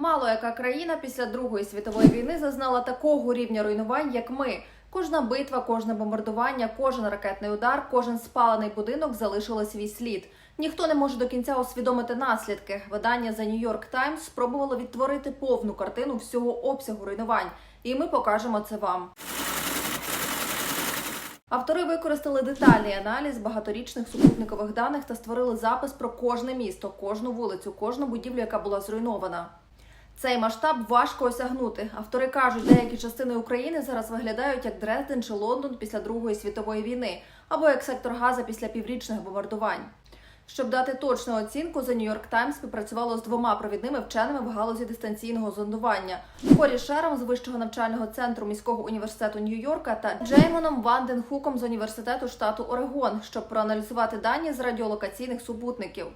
Мало яка країна після Другої світової війни зазнала такого рівня руйнувань, як ми. Кожна битва, кожне бомбардування, кожен ракетний удар, кожен спалений будинок залишили свій слід. Ніхто не може до кінця усвідомити наслідки. Видання The New York Times спробувало відтворити повну картину всього обсягу руйнувань, і ми покажемо це вам. Автори використали детальний аналіз багаторічних супутникових даних та створили запис про кожне місто, кожну вулицю, кожну будівлю, яка була зруйнована. Цей масштаб важко осягнути. Автори кажуть, деякі частини України зараз виглядають як Дрезден чи Лондон після Другої світової війни, або як сектор Газа після піврічних бомбардувань. Щоб дати точну оцінку, The New York Times співпрацювало з двома провідними вченими в галузі дистанційного зондування Корі Шером з вищого навчального центру міського університету Нью-Йорка та Джеймоном Ванденхуком з університету штату Орегон, щоб проаналізувати дані з радіолокаційних супутників.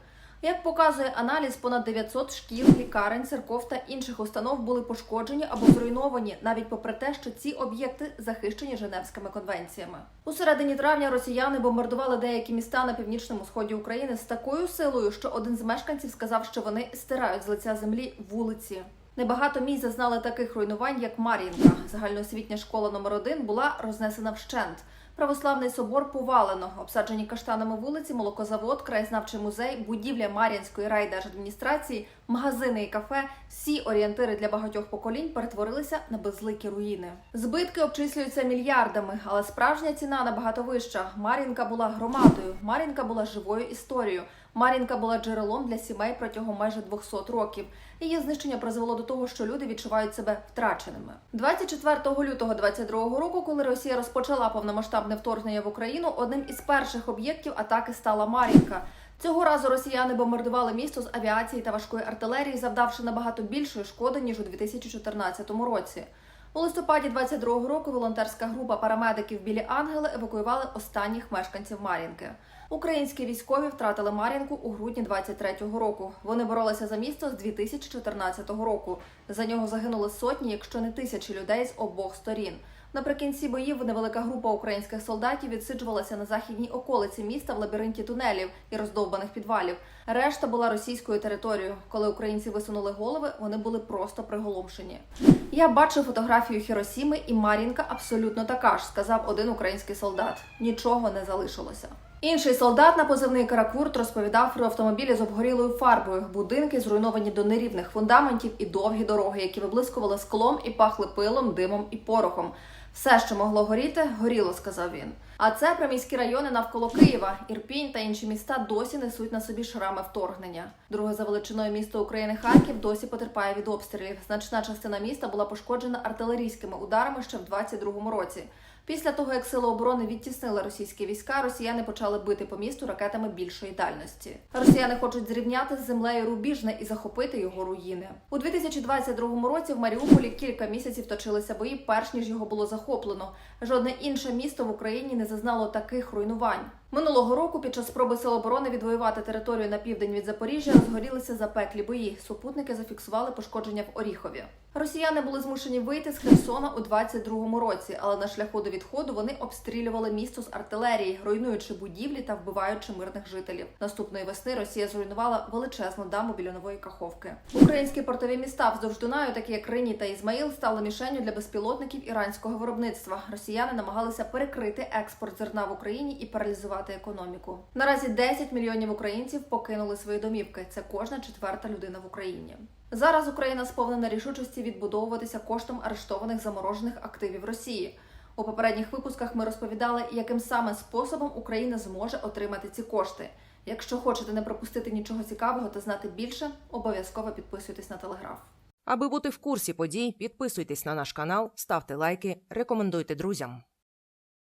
Як показує аналіз, понад 900 шкіл, лікарень, церков та інших установ були пошкоджені або зруйновані, навіть попри те, що ці об'єкти захищені Женевськими конвенціями. У середині травня росіяни бомбардували деякі міста на північному сході України з такою силою, що один з мешканців сказав, що вони стирають з лиця землі вулиці. Небагато місць зазнали таких руйнувань, як Мар'їнка. Загальноосвітня школа номер 1 була рознесена вщент. Православний собор повалено, обсаджені каштанами вулиці, молокозавод, краєзнавчий музей, будівля Мар'їнської райдержадміністрації, магазини і кафе. Всі орієнтири для багатьох поколінь перетворилися на безликі руїни. Збитки обчислюються мільярдами, але справжня ціна набагато вища. Мар'їнка була громадою, Мар'їнка була живою історією. Мар'їнка була джерелом для сімей протягом майже 200 років. Її знищення призвело до того, що люди відчувають себе втраченими. 24 лютого 22 року, коли Росія розпочала повномасштабне вторгнення в Україну, одним із перших об'єктів атаки стала Мар'їнка. Цього разу росіяни бомбардували місто з авіації та важкої артилерії, завдавши набагато більшої шкоди ніж у 2014 році. У листопаді 22-го року волонтерська група парамедиків Білі Ангели евакуювали останніх мешканців Мар'їнки. Українські військові втратили Мар'їнку у грудні 23-го року. Вони боролися за місто з 2014 року. За нього загинули сотні, якщо не тисячі людей з обох сторін. Наприкінці боїв невелика група українських солдатів відсиджувалася на західній околиці міста в лабіринті тунелів і роздовбаних підвалів. Решта була російською територією. Коли українці висунули голови, вони були просто приголомшені. Я бачив фотографію Хіросіми, і Мар'їнка абсолютно така ж, сказав один український солдат. Нічого не залишилося. Інший солдат на позивний Каракурт розповідав про автомобілі з обгорілою фарбою, будинки зруйновані до нерівних фундаментів і довгі дороги, які виблискували склом і пахли пилом, димом і порохом. Все, що могло горіти, горіло, сказав він. А це приміські райони навколо Києва, Ірпінь та інші міста досі несуть на собі шрами вторгнення. Друге за величиною місто України Харків досі потерпає від обстрілів. Значна частина міста була пошкоджена артилерійськими ударами ще в 22-му році. Після того, як сили оборони відтіснили російські війська, росіяни почали бити по місту ракетами більшої дальності. Росіяни хочуть зрівняти з землею рубіжне і захопити його руїни. У 2022 році в Маріуполі кілька місяців точилися бої, перш ніж його було захоплено. Жодне інше місто в Україні не зазнало таких руйнувань. Минулого року під час спроби сил оборони відвоювати територію на південь від Запоріжжя розгорілися запеклі бої. Супутники зафіксували пошкодження в Оріхові. Росіяни були змушені вийти з Херсона у 22-му році, але на шляху до відходу вони обстрілювали місто з артилерії, руйнуючи будівлі та вбиваючи мирних жителів. Наступної весни Росія зруйнувала величезну даму біля нової каховки. Українські портові міста вздовж Дунаю, такі як Рині та Ізмаїл, стали мішенню для безпілотників іранського виробництва. Росіяни намагалися перекрити експорт зерна в Україні і паралізувати економіку. Наразі 10 мільйонів українців покинули свої домівки. Це кожна четверта людина в Україні. Зараз Україна сповнена рішучості відбудовуватися коштом арештованих заморожених активів Росії. У попередніх випусках ми розповідали, яким саме способом Україна зможе отримати ці кошти. Якщо хочете не пропустити нічого цікавого та знати більше, обов'язково підписуйтесь на телеграф. Аби бути в курсі подій, підписуйтесь на наш канал, ставте лайки, рекомендуйте друзям.